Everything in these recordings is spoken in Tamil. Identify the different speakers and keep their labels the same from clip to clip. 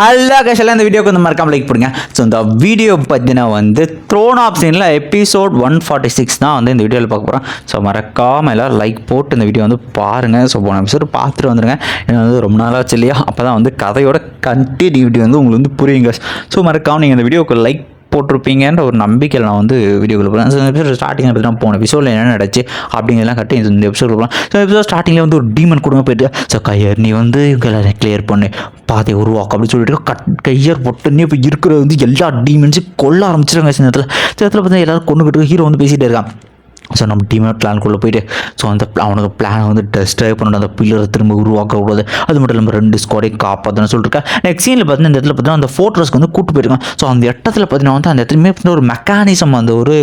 Speaker 1: ஹலோ கேஷெல்லாம் இந்த வீடியோக்கு வந்து மறக்காம லைக் பண்ணுங்க ஸோ இந்த வீடியோ பார்த்தீங்கன்னா வந்து த்ரோன் ஆப்ஷனில் எபிசோட் ஒன் ஃபார்ட்டி சிக்ஸ் தான் வந்து இந்த வீடியோவில் பார்க்க போகிறோம் ஸோ மறக்காமல் எல்லோரும் லைக் போட்டு இந்த வீடியோ வந்து பாருங்கள் ஸோ போன எபிசோட் பார்த்துட்டு வந்துருங்க. ஏன்னா வந்து ரொம்ப நாளாச்சு இல்லையா? அப்போ தான் வந்து கதையோட கண்டினியூட்டி வந்து உங்களுக்கு வந்து புரியுங்க ஸோ மறக்காமல் நீங்கள் இந்த வீடியோக்கு லைக் போட்டிருப்பீங்கன்ற ஒரு நம்பிக்கையில் நான் வந்து வீடியோக்குள்ள போகிறேன் ஸோ இந்த எபிசோட் ஸ்டார்டிங்கில் பற்றி நான் போன எபிசோடில் என்ன நடச்சு அப்படிங்கிறலாம் கட்டி இந்த எபிசோட் போகலாம் ஸோ எபிசோட் ஸ்டார்டிங்கில் வந்து ஒரு டீமன் கொடுங்க போயிட்டு ஸோ கையர் நீ வந்து இவங்களை கிளியர் பண்ணு. பாதை உருவாக்கும் அப்படின்னு சொல்லிட்டு கட் கையர் பொட்டுன்னே இப்போ இருக்கிற வந்து எல்லா டீமன்ஸும் கொல்ல ஆரம்பிச்சிருக்காங்க இந்த இடத்துல. இந்த இடத்துல பார்த்தா எல்லாரும் கொண்டுக்கிட்டு ஹீரோ வந்து பேசிகிட்டே இருக்கான். ஸோ நம்ம டீமோட பிளான்குள்ளே போயிட்டு ஸோ அந்த அவனுக்கு பிளானை வந்து டெஸ்ட்ரைவ் பண்ணணும் அந்த பில்லரை திரும்ப உருவாக்கக்கூடாது அது மட்டும் இல்லாமல் ரெண்டு ஸ்குவாடையும் காப்பாற்றணும் சொல்லியிருக்கேன் நெக்ஸ்ட் சீனில் பார்த்தீங்கன்னா இந்த இடத்துல பார்த்தீங்கன்னா அந்த ஃபோட்டோஸ்க்கு வந்து கூட்டு போயிருக்கான். ஸோ அந்த இடத்துல பார்த்தீங்கன்னா வந்து அந்த இடத்துலையுமே ஒரு மெக்கானிசம் அந்த ஒரு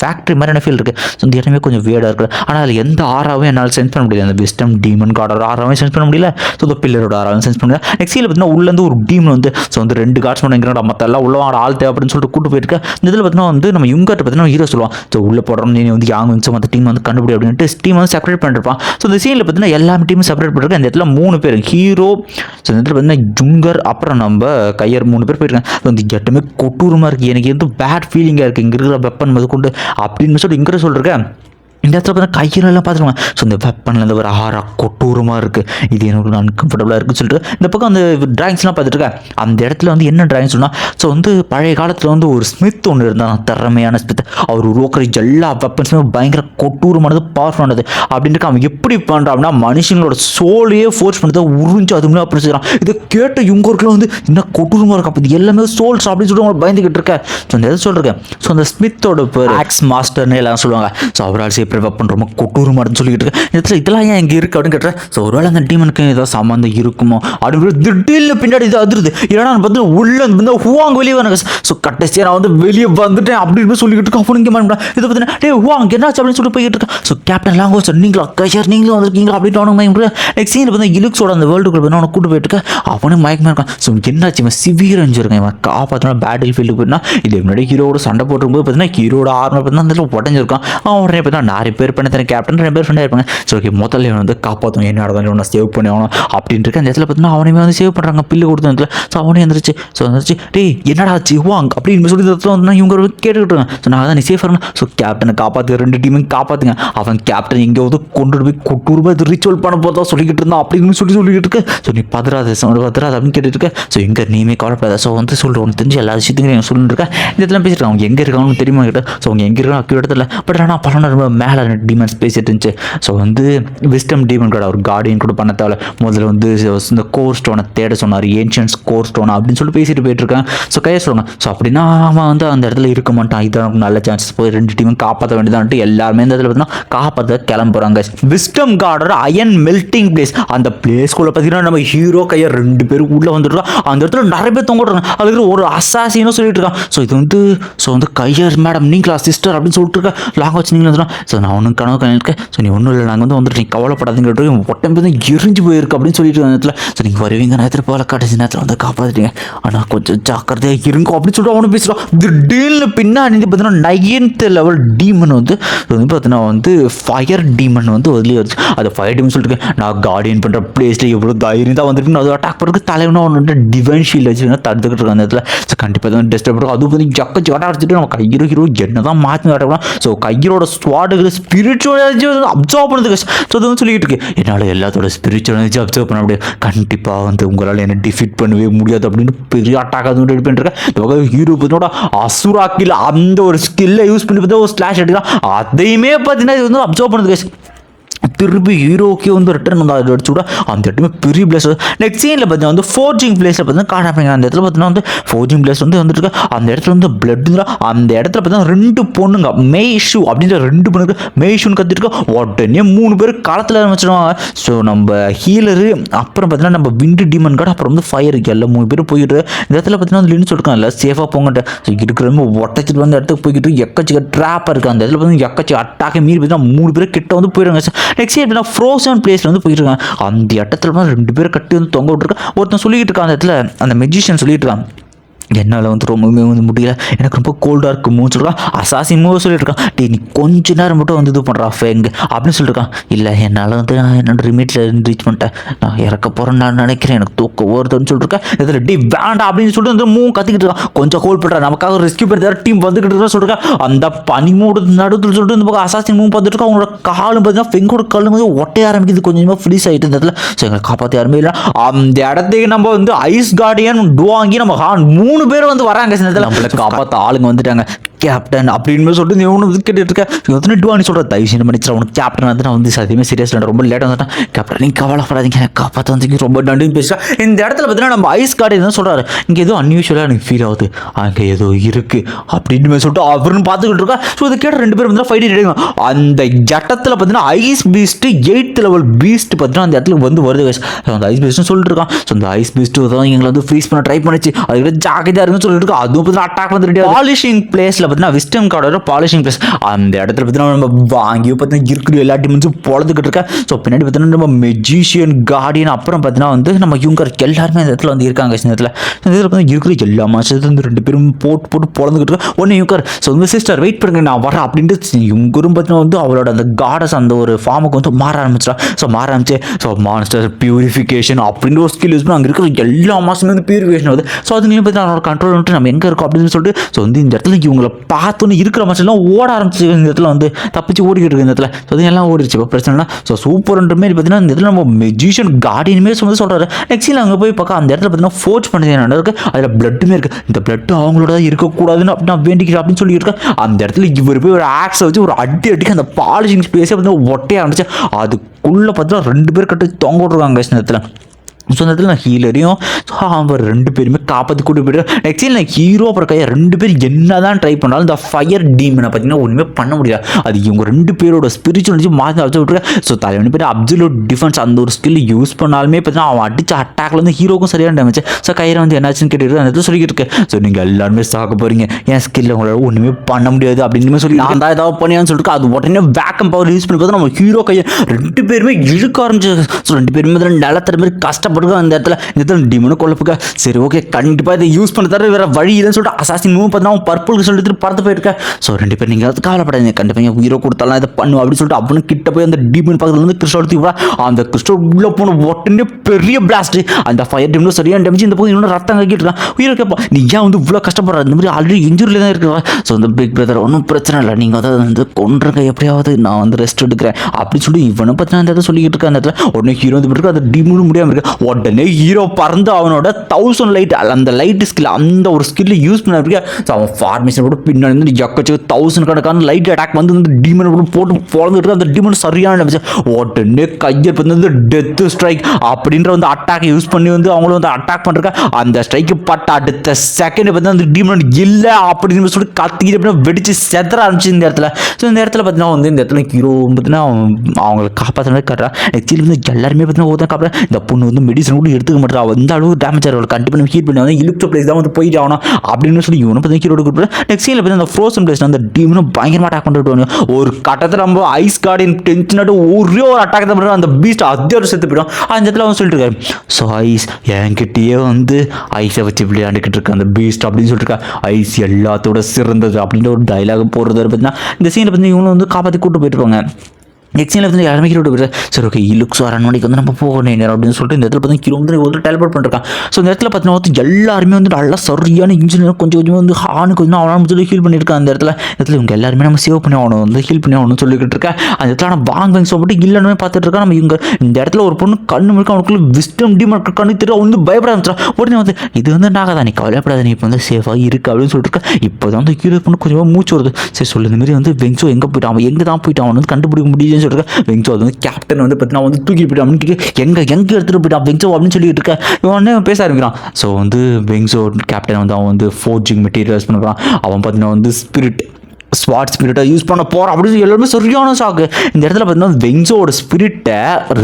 Speaker 1: ஃபேக்ட்ரி மாதிரியான ஃபீல் இருக்குது ஸோ இந்த இடமே கொஞ்சம் வேடாக இருக்குது ஆனால் அதில் எந்த ஆறாவும் என்னால் சென்ஸ் பண்ண முடியல. அந்த விஸ்டம் டீமன் கார்டோட ஆறாவும் சென்ஸ் பண்ண முடியல. ஸோ அந்த பில்லரோட ஆறாவும் சென்ஸ் பண்ண முடியல நெக்ஸ்ட் சீனில் பார்த்தீங்கன்னா உள்ளேருந்து ஒரு டீம் வந்து ஸோ வந்து ரெண்டு கார்ட்ஸ் மட்டும் எங்கே மற்ற எல்லாம் உள்ள ஆள் தேவை அப்படின்னு சொல்லிட்டு கூட்டு போயிருக்கேன் இந்த இதில் பார்த்தீங்கன்னா வந்து நம்ம யுங்கர்ட்ட பார்த்தீங்கன்னா ஹீரோ சொல்லுவான். ஸோ உள்ளே போடுறோம் நீ வந்து யாங் விங்ஸும் மற்ற டீம் வந்து கண்டுபிடி அப்படின்ட்டு டீம் வந்து செப்பரேட் பண்ணிருப்பான். ஸோ இந்த சீனில் பார்த்தீங்கன்னா எல்லா டீமும் செப்பரேட் பண்ணிருக்கேன் இந்த இடத்துல மூணு பேர். ஹீரோ ஸோ இந்த இடத்துல பார்த்தீங்கன்னா ஜுங்கர் அப்புறம் நம்ம கையர் மூணு பேர் போயிருக்காங்க. ஸோ இந்த எட்டுமே கொட்டூரமாக இருக்குது எனக்கு எந்த பேட் ஃபீலிங்காக இருக்குது இங்கே இருக்கிற வெப்பன் முதல் கொண்டு அப்படின்னு சொல்லிட்டு இங்கே சொல்கிறேன் இந்த இடத்துல பார்த்தா கையிலெல்லாம் பார்த்துருவாங்க ஸோ இந்த வெப்பன்லேருந்து ஒரு ஆறா கொட்டூரமாக இருக்குது இது எனக்கு அன்கம்ஃபர்டபுளாக இருக்குன்னு சொல்லிட்டு இந்த பக்கம் அந்த டிராயிங்ஸ்லாம் பார்த்துட்டு இருக்கேன் அந்த இடத்துல வந்து என்ன டிராயிங் சொன்னால் ஸோ வந்து பழைய காலத்தில் வந்து ஒரு ஸ்மித் ஒன்று இருந்தான். திறமையான ஸ்மித் அவர் உருவாக்குற எல்லா வெப்பன்ஸுமே பயங்கர கொட்டூரமானது பவர்ஃபுல்லானது அப்படின்ட்டு அவன் எப்படி பண்ணுறான் அப்படின்னா மனுஷங்களோட சோலையே ஃபோர்ஸ் பண்ணதை உறிஞ்சு அது முன்னாடி அப்படி செய்கிறான் இதை கேட்ட இவங்களுக்குலாம் வந்து என்ன கொடூரமாக இருக்கும் அப்போ இது எல்லாமே சோல்ஸ் அப்படின்னு சொல்லிட்டு அவங்க பயந்துக்கிட்டு இருக்கேன் ஸோ அந்த எதை சொல்கிறேன் ஸோ அந்த ஸ்மித்தோட பேர் ஆக்ஸ் மாஸ்டர்னு எல்லாம் சொல்லுவாங்க. ஸோ அவரால் ப்ரிவப் பண்ணுறோமோ ரொம்ப கொட்டூரமானு சொல்லிக்கிட்டு இருக்கேன். இடத்துல இதெல்லாம் ஏன் இங்கே இருக்குது அப்படின்னு கேட்டேன் ஸோ ஒருவேளை அந்த டீமனுக்கு ஏதாவது சம்மந்தம் இருக்குமோ? அப்படின்னு திடீர்னு பின்னாடி இது அதிருது. ஏன்னா நான் பார்த்து உள்ள வந்து ஹுவாங்க வெளியே வராங்க ஸோ கடைசியாக நான் வந்து வெளியே வந்துட்டேன் அப்படின்னு சொல்லிக்கிட்டு இருக்கேன். அப்போ இங்கே மாட்டேன் இதை பார்த்தீங்கன்னா டே ஹுவாங்க என்னாச்சு? அப்படின்னு சொல்லிட்டு போய்கிட்டு இருக்கேன். ஸோ கேப்டன் லாங்கோ சார் நீங்களா கையார் நீங்களும் வந்திருக்கீங்களா? அப்படின்னு அவனுக்கு நெக்ஸ்ட் சீனில் பார்த்தீங்கன்னா இலுக்ஸோட அந்த வேர்ல்டுக்குள்ள குள்ள அவனை கூட்டு போயிட்டு இருக்கேன். அவனே மயக்கமாக இருக்கான். ஸோ என்னாச்சு? இவன் சிவியர் இருக்கான் இவன் காப்பாற்றினா பேட்டில் ஃபீல்டுக்கு போயிட்டுனா. இது முன்னாடி ஹீரோட சண்டை போட்டிருக்கும்போது பார்த்தீங்கன்னா ஹீரோட ஆர்மர் பார்த்தீங்கன்னா அந்த உடஞ்சிருக்கான். அவன் உடனே பார்த்தீங்கன்னா நிறைய பேர் பண்ண தரேன் கேப்டன் ரெண்டு பேர் ஃப்ரெண்டாக இருப்பாங்க. ஸோ ஓகே முதல்ல இவன் வந்து காப்பாற்றும் என்ன நடந்தாலும் இவனை சேவ் பண்ணி ஆகணும் அப்படின்ட்டு இருக்க. அந்த இடத்துல பார்த்தீங்கன்னா அவனையுமே வந்து சேவ் பண்ணுறாங்க பில்லு கொடுத்த இடத்துல. ஸோ அவனே வந்துருச்சு ஸோ வந்துருச்சு டே என்னடா ஆச்சு? வாங்க அப்படின்னு சொல்லி இந்த வந்து இவங்க கேட்டுக்கிட்டு இருக்காங்க. ஸோ நான் தான் நீ சேஃப் இருக்கணும் ஸோ கேப்டனை காப்பாற்று ரெண்டு டீமையும் காப்பாற்றுங்க அவன் கேப்டன் எங்கேயாவது கொண்டு போய் கொட்டூர் இது ரிச்சுவல் பண்ண போதா சொல்லிக்கிட்டு இருந்தான் அப்படின்னு சொல்லி சொல்லிக்கிட்டு இருக்க. ஸோ நீ பதறாத ஸோ பதறாத அப்படின்னு கேட்டுட்டு இருக்க. ஸோ எங்கே நீமே கவலைப்படாத. ஸோ வந்து சொல்லிட்டு உனக்கு தெரிஞ்சு எல்லா விஷயத்தையும் சொல்லிட்டு இருக்கேன் இந்த இடத்துல பேசிட்டு அவங்க எங்கே இருக்காங்கன்னு தெரியுமா? கிட்ட ஸோ அவங்க எங்கே இருக்காங்க அக்யூ இடத்துல பட் ஆனால் பல ரொம்ப மேலே டீமன்ஸ் பேசிட்டு இருந்துச்சு. ஸோ வந்து விஸ்டம் டீமன் கூட ஒரு கார்டியன் கூட பண்ண தேவை முதல்ல வந்து இந்த கோர் ஸ்டோனை தேட சொன்னார் ஏன்ஷியன்ஸ் கோர் ஸ்டோன் அப்படின்னு சொல்லி பேசிட்டு போயிட்டு இருக்கேன். ஸோ கையை சொல்லுங்க. ஸோ அப்படின்னா அவன் வந்து அந்த இடத்துல இருக்க மாட்டான். இதான் நல்ல சான்சஸ் போய் ரெண்டு டீமும் காப்பாற்ற வேண்டியதான்ட்டு எல்லாருமே இந்த இடத்துல பார்த்தீங்கன்னா காப்பாற்ற கிளம்புறாங்க விஸ்டம் கார்டோட அயன் மெல்டிங் பிளேஸ் அந்த பிளேஸ்குள்ள பார்த்தீங்கன்னா நம்ம ஹீரோ கையை ரெண்டு பேரும் உள்ளே வந்துடுறோம். அந்த இடத்துல நிறைய பேர் தொங்கிடுறாங்க அதுக்கு ஒரு அசாசினும் சொல்லிட்டு இருக்கான். ஸோ இது வந்து ஸோ வந்து கையர் மேடம் நீங்களா சிஸ்டர் அப்படின்னு சொல்லிட்டு இருக்க. லாங்குவேஜ் வச்சு நீங்களும் வந்துடும் ஸோ நான் அவனுக்கு கனவு கணிருக்கேன் ஸோ நீ ஒன்றும் இல்லை நாங்கள் வந்து வந்துட்டு நீ கவலைப்படாதீங்க ஒட்டம் பேர் எரிஞ்சு போயிருக்கு அப்படின்னு சொல்லிட்டு இருக்க நேரத்தில் ஸோ நீங்கள் வருவீங்க நேரத்தில் போல கடைசி நேரத்தில் வந்து காப்பாற்றிட்டீங்க ஆனால் கொஞ்சம் ஜாக்கிரதையாக இருங்க அப்படின்னு சொல்லிட்டு அவனு பேசுகிறான் திடீர்னு பின்னாடி பார்த்தீங்கன்னா நைன்த் லெவல் டீமன் வந்து வந்து பார்த்தீங்கன்னா வந்து ஃபயர் டீமன் வந்து வெளியே வருது அது ஃபயர் டீமன் சொல்லிட்டு நான் கார்டியன் பண்ணுற பிளேஸில் எவ்வளோ தைரியம் தான் வந்துட்டு அது அட்டாக் பண்ணுறதுக்கு தலைவனா ஒன்று டிவைன் ஷீல் வச்சு தடுத்துக்கிட்டு இருக்க அந்த இடத்துல. ஸோ கண்டிப்பாக தான் டிஸ்டர்ப் இருக்கும் அதுவும் வந்து ஜக்க ஜாட்டா அடிச்சுட்டு நம்ம கையிறோ ஹீரோ என்ன தான் மாற்றி நடக்கலாம் ஸோ கையரோட ஸ்வாடுகள் ஸ்பிரிச்சுவல் எனர்ஜி அப்சர்வ் பண்ணுறதுக்கு ஸோ அது வந்து சொல்லிக்கிட்டு இருக்கு. என்னால் எல்லாத்தோட ஸ்பிரிச்சுவல் எனர்ஜி அப்சர்வ் பண்ண முடியாது. கண்டிப்பாக வந்து உங்களால் என்ன டிஃபீட் பண்ணவே முடியாது அப்படின்னு பெரிய அட்டாக் வந்து ரெடி பண்ணிருக்கேன் ஹீரோ பார்த்தோட அசுரா கில் அந்த ஒரு ஸ்கில்லை யூஸ் பண்ணி பார்த்தா ஒரு ஸ்லாஷ் அடிக்கலாம் அதையுமே பார்த்தீங்கன்னா இது வந்து அப்சர்வ் பண்ணுறதுக்கு திருப்பி ஹீரோக்கே வந்து ரிட்டர்ன் வந்து அதை அடிச்சு விட அந்த இடமே பெரிய பிளேஸ் நெக்ஸ்ட் சீனில் பார்த்தீங்கன்னா வந்து ஃபோர்ஜிங் பிளேஸில் பார்த்தீங்கன்னா காட்டாப்பீங்க அந்த இடத்துல பார்த்தீங்கன்னா வந்து ஃபோர்ஜிங் பிளேஸ் வந்து வந்துட்டு அந்த இடத்துல வந்து பிளட் அந்த இடத்துல பார்த்தீங்கன்னா ரெண்டு பொண்ணுங்க மேஷு அப்படின்ற ரெண்டு பொண்ணுங்க ஷூன்னு கத்திட்டு உடனே மூணு பேர் களத்தில் ஆரம்பிச்சிடுவாங்க ஸோ நம்ம ஹீலரு அப்புறம் பார்த்தீங்கன்னா நம்ம விண்டு டீமன் கார்டு அப்புறம் வந்து ஃபயர் எல்லாம் மூணு பேர் போயிட்டு இந்த இடத்துல பார்த்தீங்கன்னா வந்து லின்னு சொல்லிருக்காங்க இல்லை சேஃபாக போங்கட்டு ஸோ இருக்கிறவங்க ஒட்டச்சிட்டு வந்து இடத்துக்கு போய்கிட்டு எக்கச்சிக்க ட்ராப்பாக இருக்குது அந்த இடத்துல பார்த்தீங்கன்னா எக்கச்சக்க அட்டாக மீறி பார்த்தீங்கன்னா மூணு பேர் கிட்ட வந்து போயிடுறாங்க நெக்ஸ்ட் எப்படின்னா ஃப்ரோசன் பிளேஸில் வந்து போயிட்டு இருக்காங்க அந்த இடத்துல ரெண்டு பேர் கட்டி வந்து தொங்க விட்டுருக்கான் ஒருத்தன் சொல்லிக்கிட்டு இருக்கான் அந்த இடத்துல அந்த மெஜிஷியன் சொல்லிட்டு இருக்கான். என்னால் வந்து ரொம்பவுமே வந்து முடியல. எனக்கு ரொம்ப கோல்டாக இருக்குது மூணு சொல்கிறான் அசாசி மூவ் சொல்லியிருக்கான் டே நீ கொஞ்ச நேரம் மட்டும் வந்து இது பண்ணுறா ஃபேங்கு அப்படின்னு சொல்லியிருக்கான் இல்லை என்னால் வந்து நான் என்னோட ரிமீட்டில் ரீச் பண்ணிட்டேன். நான் இறக்க போகிறேன்னு நான் நினைக்கிறேன். எனக்கு தூக்கம் வருதுன்னு சொல்லியிருக்கேன் இதில் டி வேண்டாம் அப்படின்னு சொல்லிட்டு வந்து மூ கற்றுக்கிட்டு இருக்கான். கொஞ்சம் ஹோல்ட் பண்ணுறா நமக்காக ரெஸ்கியூ பண்ணி டீம் வந்துக்கிட்டு இருக்கா சொல்லியிருக்கேன் அந்த பனிமூடு நடுவில் சொல்லிட்டு இந்த பக்கம் அசாசி மூவ் பார்த்துட்டு இருக்கா அவங்களோட காலும் பார்த்தீங்கன்னா ஃபெங்கோட காலும் வந்து ஒட்டைய ஆரம்பிக்குது. கொஞ்சமாக ஃப்ரீஸ் ஆகிட்டு இந்த இடத்துல. ஸோ எங்களை காப்பாற்றி யாருமே இல்லை. அந்த இடத்துக்கு நம்ம வந்து ஐஸ் கார்டியன் டுவாங்கி நம்ம ஹான் மூணு பேர் வந்து வராங்க இந்த இடத்துல. காப்பாற்ற ஆளுங்க வந்துட்டாங்க. கேப்டன் அப்படின்னு சொல்லிட்டு நீ ஒன்று விக்கெட் இருக்க. எத்தனை டுவானி சொல்கிற தயவு செய்து மன்னிச்சு உனக்கு கேப்டன் வந்து நான் வந்து சத்தியமே சீரியஸ் இல்லை. ரொம்ப லேட்டாக வந்துட்டேன். கேப்டன் நீங்கள் கவலைப்படாதீங்க. எனக்கு காப்பாற்ற வந்து ரொம்ப நன்றின்னு பேசுகிறேன் இந்த இடத்துல பார்த்தீங்கன்னா நம்ம ஐஸ் கார்டு என்ன சொல்கிறாரு இங்கே ஏதோ அன்யூஷுவலாக எனக்கு ஃபீல் ஆகுது. அங்கே ஏதோ இருக்குது அப்படின்னு சொல்லிட்டு அவருன்னு பார்த்துக்கிட்டு இருக்கா. ஸோ இதை கேட்ட ரெண்டு பேரும் வந்து ஃபைட் எடுங்க அந்த இடத்துல பார்த்தீங்கன்னா ice beast eighth level beast பார்த்தீங்கன்னா அந்த இடத்துல வந்து வருது அந்த ஐஸ் பீஸ்ட்னு சொல்லிட்டு இருக்கான். ஸோ அந்த ஐஸ் பீஸ்ட்டு தான் எங்களை வந்து ஃப்ரீஸ் பண்ண ட்ரை பண்ணிச்சு. அதுக்கு ஜாக்கிரதையாக இருக்குன்னு சொல்லிட்டு இருக்கா. அதுவும் பார்த்தீங்கன்னா அட்டாக் வந்து ரெடி பாலிஷிங் பிளேஸில் பார்த்தீங்கன்னா விஸ்டம் கார்டோட பாலிஷிங் பிளேஸ் அந்த இடத்துல பார்த்தீங்கன்னா நம்ம வாங்கி பார்த்தீங்கன்னா இருக்கிற எல்லா டீமும் பொழுதுகிட்டு இருக்கா. ஸோ பின்னாடி பார்த்தீங்கன்னா நம்ம மெஜிஷியன் கார்டியன் அப்புறம் பார்த்தீங்கன்னா வந்து நம்ம யூங்கர் எல்லாருமே அந்த இடத்துல வந்து இருக்காங்க இந்த இடத்துல. இந்த இடத்துல பார்த்தீங்கன்னா இருக்கிற எல்லா மாசத்துல வந்து ரெண்டு பேரும் போட்டு போட்டு பொழந்துக்கிட்டு இருக்கா. ஒன்று யூங்கர் ஸோ வந்து சிஸ்டர் வெயிட் பண்ணுங்க நான் வரேன் அப்படின்ட்டு இவங்கரும் பார்த்தீங்கன்னா வந்து அவளோட அந்த காடஸ் அந்த ஒரு ஃபார்முக்கு வந்து மாற ஆரம்பிச்சிடா ஸோ மாற ஆரம்பிச்சு ஸோ மான்ஸ்டர் பியூரிஃபிகேஷன் அப்படின்ற ஒரு ஸ்கில் யூஸ் பண்ணி அங்கே இருக்கிற எல்லா மாதமே வந்து பியூரிஃபிகேஷன் ஆகுது. ஸோ அது நீங்கள் பார்த்தீங்கன்னா அவனோட கண்ட்ரோல் வந்துட்டு நம்ம எங்கே இருக்கோம் அப்படின்னு சொல்லிட்டு ஸோ வந்து இந்த இடத்துல இவங்களை பார்த்தோன்னு இருக்கிற மாசம்லாம் ஓட ஆரம்பிச்சு இந்த இடத்துல வந்து தப்பிச்சு ஓடிக்கிட்டு இருக்கு இந்த இடத்துல. ஸோ அது எல்லாம் ஓடிடுச்சு இப்போ பிரச்சனை ஸோ சூப்பர்ன்ற மாதிரி பார்த்தீங்கன்னா இந்த இடத்துல நம்ம மெஜிஷியன் கார்டியனுமே வந்து சொல்கிறாரு நெக்ஸ்ட் அங்கே போய் பார்க்க அந்த இடத்துல பார்த்தீங்கன்னா ஃபோர்ஸ் பண்ணி இருக்குது அதில் பிளட்டுமே இருக்குது இந்த பிளட்டு அவங்களோட தான் இருக்கக்கூடாதுன்னு அப்படி நான் வேண்டிக்கிறேன் அப்படின்னு சொல்லியிருக்கேன் அந்த இடத்துல இவர் போய் ஒரு ஆக்ஸை வச்சு ஒரு அடி அடிக்க அந்த பாலிஷிங் ஸ்பேஸே வந்து ஒட்டையாக இருந்துச்சு அதுக்குள்ளே பார்த்தீங்கன்னா ரெண்டு பேர் கட்டி தொங்க விட்ருக்காங்க இந்த இடத்துல. ஸோ அந்த இடத்துல நான் ஹீலரையும் ஹாம்பர் ரெண்டு பேருமே காப்பாற்றி கூட்டு போயிட்டு நெக்ஸ்ட் நான் ஹீரோ அப்புறம் கையை ரெண்டு பேர் என்ன தான் ட்ரை பண்ணாலும் இந்த ஃபயர் டீமனை பார்த்தீங்கன்னா ஒன்றுமே பண்ண முடியாது. அது இவங்க ரெண்டு பேரோட ஸ்பிரிச்சுவல் வச்சு மாற்றி அப்சர்வ் விட்டுருக்க ஸோ தலைவனி பேர் அப்சல்யூட் டிஃபென்ஸ் அந்த ஒரு ஸ்கில் யூஸ் பண்ணாலுமே பார்த்தீங்கன்னா அவன் அடித்த அட்டாக்ல வந்து ஹீரோக்கும் சரியான டேமேஜ் ஸோ கையில் வந்து என்னாச்சுன்னு கேட்டுட்டு அந்த இடத்துல சொல்லிக்கிட்டு இருக்கேன் ஸோ நீங்கள் எல்லாருமே சாக்க போகிறீங்க என் ஸ்கில் உங்களால் ஒன்றுமே பண்ண முடியாது அப்படின்னு சொல்லி நான் தான் ஏதாவது பண்ணியான்னு சொல்லிட்டு அது உடனே வேக்கம் பவர் யூஸ் பண்ணி பார்த்தா நம்ம ஹீரோ கையை ரெண்டு பேருமே இழுக்க ஆரம்பிச்சு ஸோ ரெண்டு பேருமே அதில் மாதிரி கஷ்டம் கஷ்டப்படுங்க அந்த இடத்துல. இந்த இடத்துல டிமனு கொல்லப்புக்க சரி ஓகே கண்டிப்பாக இதை யூஸ் பண்ண தர வேறு வழி இல்லைன்னு சொல்லிட்டு அசாசின் மூவ் பார்த்தா அவன் பர்பிளுக்கு சொல்லிட்டு பறந்து போயிருக்கேன். ஸோ ரெண்டு பேர் நீங்கள் அது கவலைப்படாதீங்க. கண்டிப்பாக என் ஹீரோ கொடுத்தாலும் இதை பண்ணு அப்படின்னு சொல்லிட்டு அவனு கிட்ட போய் அந்த டிமன் பக்கத்தில் வந்து கிறிஸ்டோ எடுத்து விடா அந்த கிறிஸ்டோ உள்ளே போன உடனே பெரிய பிளாஸ்ட் அந்த ஃபயர் டீம்ல சரியான டேமேஜ் இந்த போது இன்னும் ரத்தம் கக்கிட்டு இருக்கான். ஹீரோ கேட்பா நீ ஏன் வந்து இவ்வளோ கஷ்டப்படுற? இந்த மாதிரி ஆல்ரெடி இன்ஜுரியில் தான் இருக்கிறா. ஸோ அந்த பிக் பிரதர் ஒன்றும் பிரச்சனை இல்லை. நீங்கள் அதை வந்து கொன்றுங்க. எப்படியாவது நான் வந்து ரெஸ்ட் எடுக்கிறேன். அப்படின்னு சொல்லி இவனை பற்றி அந்த இடத்துல சொல்லிக்கிட்டு இருக்கேன். அந்த இடத்துல உடனே ஹீரோ வந்து இருக்கு அந்த டிமுன்னு முடியாமல் இருக்கு உடனே ஹீரோ பறந்து அவனோட தௌசண்ட் லைட் அந்த லைட் ஸ்கில் அந்த ஒரு ஸ்கில் யூஸ் பண்ணாருக்கே ஸோ அவன் ஃபார்மேஷன் கூட பின்னாடி வந்து எக்கச்சக்க தௌசண்ட் கணக்கான லைட் அட்டாக் வந்து இந்த டீமன் கூட போட்டு பிறந்துட்டு அந்த டீமன் சரியான உடனே கையை வந்து டெத் ஸ்ட்ரைக் அப்படின்ற வந்து அட்டாக் யூஸ் பண்ணி வந்து அவங்களும் வந்து அட்டாக் பண்ணுறாங்க அந்த ஸ்ட்ரைக்கு பட்ட அடுத்த செகண்ட் வந்து அந்த டீமன் இல்லை அப்படின்னு சொல்லி கத்திக்கிட்டு அப்படின்னா வெடிச்சு செதற ஆரம்பிச்சு இந்த இடத்துல. ஸோ இந்த இடத்துல பார்த்தீங்கன்னா வந்து இந்த இடத்துல ஹீரோ பார்த்தீங்கன்னா அவங்களை காப்பாற்ற கட்டுறான் காட்டுறா வந்து எல்லாருமே பார்த்தீங்கன்னா ஒருத்தன் காப்பாற்ற இந்த பொண்ணு வந்து மெடிசன் கூட எடுத்துக்க மாட்டா அவ எந்த அளவுக்கு டேமேஜ் ஆகிறவள் கண்டிப்பாக ஹீட் பண்ணி வந்து இழுத்த பிளேஸ் தான் வந்து போயிட்டு ஆகணும். அப்படின்னு சொல்லி இவனை பற்றி ஹீரோடு கொடுப்பேன் நெக்ஸ்ட் சீனில் பார்த்து அந்த ஃப்ரோசன் பிளேஸ் அந்த டீம்னு பயங்கரமாக அட்டாக் பண்ணிட்டு வருவாங்க. ஒரு கட்டத்தில் நம்ம ஐஸ் கார்டின் டென்ஷன் ஒரே ஒரு அட்டாக் தான் பண்ணுறோம் அந்த பீஸ்ட் அதே ஒரு செத்து போயிடும். அந்த இடத்துல அவன் சொல்லிட்டு இருக்காரு. ஸோ ஐஸ் என்கிட்டயே வந்து ஐஸை வச்சு விளையாண்டுக்கிட்டு இருக்க அந்த பீஸ்ட் அப்படின்னு சொல்லிட்டு ஐஸ் எல்லாத்தோட சிறந்தது அப்படின்ற ஒரு டைலாக் போடுறது பார்த்தீங்கன்னா இந்த சீனில் பார்த்தீங்கன்னா இவங்களும் வந்து காப்பாற்றி கூட்டு போயிருப்பாங்க நெக்ஸ்ட் வந்து யாருமே ஹீரோ போயிட்டு சரி ஓகே லுக்ஸ் அரண்மனைக்கு வந்து நம்ம போகணும் நேரம் அப்படின்னு சொல்லிட்டு இந்த இடத்துல பார்த்தீங்கன்னா கிலோ வந்து ஒரு டெலிபோர்ட் பண்ணிருக்கான். ஸோ இந்த இடத்துல பார்த்தீங்கன்னா வந்து எல்லாருமே வந்து நல்லா சரியான இன்ஜினியர் கொஞ்சம் கொஞ்சம் வந்து ஹானுக்கு வந்து அவனால் சொல்லி ஹீல் பண்ணியிருக்கான் அந்த இடத்துல. இடத்துல இவங்க எல்லாருமே நம்ம சேவ் பண்ணி ஆகணும் வந்து ஹீல் பண்ணி ஆகணும்னு சொல்லிக்கிட்டு இருக்கேன். அந்த இடத்துல நான் பாங் பேங்க் மட்டும் இல்லைன்னு பார்த்துட்டு இருக்கா நம்ம இவங்க இந்த இடத்துல ஒரு பொண்ணு கண்ணு முழுக்க அவனுக்குள்ள விஸ்டம் டீம் கண்ணு தெரியும் அவன் வந்து பயப்பட ஆரம்பிச்சிடா உடனே வந்து இது வந்து நாகதா நீ கவலைப்படாத நீ இப்போ வந்து சேஃபாக இருக்கு அப்படின்னு சொல்லிட்டு இப்போ தான் வந்து ஹீரோ பொண்ணு கொஞ்சமாக மூச்சு வருது. சரி சொல்லு இந்த மாதிரி வந்து வெங்சோ எங்கே போயிட்டான்? அவன் எங்கே தான் போயிட்டான்? அவன் வந்து கண்டுபிடிக்க அப்படின்னு சொல்லிட்டு வெங்சோ அது வந்து கேப்டன் வந்து பார்த்தீங்கன்னா வந்து தூக்கி போயிட்டு அப்படின்னு கேட்டு எங்கே எங்கே எடுத்துகிட்டு போயிட்டான் வெங்சோ அப்படின்னு சொல்லிட்டு இருக்க இவனே பேச ஆரம்பிக்கிறான். ஸோ வந்து வெங்சோ கேப்டன் வந்து அவன் வந்து ஃபோர்ஜிங் மெட்டீரியல்ஸ் பண்ணுறான் அவன் பார்த்தீங்கன்னா வந்து ஸ்பிரிட் ஸ்வாட் ஸ்பிரிட்டை யூஸ் பண்ண போகிறோம் அப்படின்னு சொல்லி எல்லாருமே சரியான ஷாக்கு இந்த இடத்துல பார்த்தீங்கன்னா வெங்ஸோட ஸ்பிரிட்டை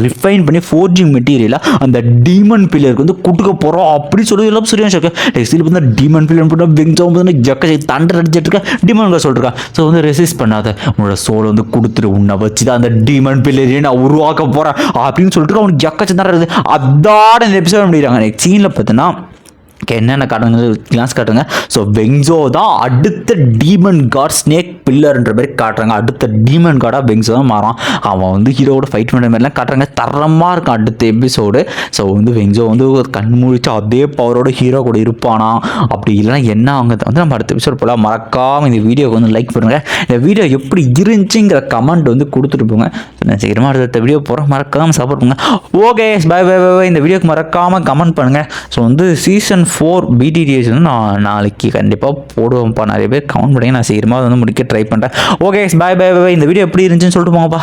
Speaker 1: ரிஃபைன் பண்ணி ஃபோர்ஜிங் மெட்டீரியலாக அந்த டீமன் பில்லருக்கு வந்து கொடுக்க போகிறோம் அப்படின்னு சொல்லி எல்லாம் சரியான ஷாக்கு நெக்ஸ்ட்டில் பார்த்தீங்கன்னா டீமன் பில்லர் போட்டால் வெங்ஸோ பார்த்தீங்கன்னா ஜக்க தண்டர் அடிச்சிட்டு இருக்க டீமன் சொல்லிருக்கா. ஸோ வந்து ரெசிஸ்ட் பண்ணாத. உன்னோட சோலை வந்து கொடுத்துரு. உன்னை வச்சு தான் அந்த டீமன் பில்லரையே நான் உருவாக்க போகிறேன் அப்படின்னு சொல்லிட்டு அவனுக்கு ஜக்க சந்தரம் இருக்குது. அதான் இந்த எபிசோட் முடிகிறாங்க நெக்ஸ்ட் சீனில் பார்த்தீங்கன்னா என்னென்ன காட்டுங்க கிளாஸ் காட்டுங்க. ஸோ வெங்ஸோ தான் அடுத்த டீமன் காட் ஸ்னேக் பில்லர்ன்ற மாதிரி காட்டுறாங்க. அடுத்த டீமன் காடாக வெங்ஸோ தான் மாறான். அவன் வந்து ஹீரோவோட ஃபைட் பண்ணுற மாதிரிலாம் காட்டுறாங்க. தரமாக இருக்கும் அடுத்த எபிசோடு ஸோ வந்து வெங்ஸோ வந்து ஒரு கண் முழிச்சு அதே பவரோட ஹீரோ கூட இருப்பானா? அப்படி இல்லைன்னா என்ன அவங்க? வந்து நம்ம அடுத்த எபிசோட் போல மறக்காமல் இந்த வீடியோக்கு வந்து லைக் பண்ணுங்கள் இந்த வீடியோ எப்படி இருந்துச்சுங்கிற கமெண்ட் வந்து கொடுத்துட்டு போங்க. நான் சீக்கிரமாக அடுத்த வீடியோ போகிறேன் மறக்காமல் சப்போர்ட் பண்ணுங்க. ஓகே பை பை பை இந்த வீடியோக்கு மறக்காமல் கமெண்ட் பண்ணுங்கள் ஸோ வந்து சீசன் ஃபோர் பிடிடிஎஸ் வந்து நான் நாளைக்கு கண்டிப்பாக போடுவேன்ப்பா. நிறைய பேர் கவுண்ட் பண்ணி நான் சீக்கிரமாக வந்து முடிக்க ட்ரை பண்ணுறேன் ஓகே பாய் பாய் பை இந்த வீடியோ எப்படி இருந்துச்சுன்னு சொல்லிட்டு போங்கப்பா.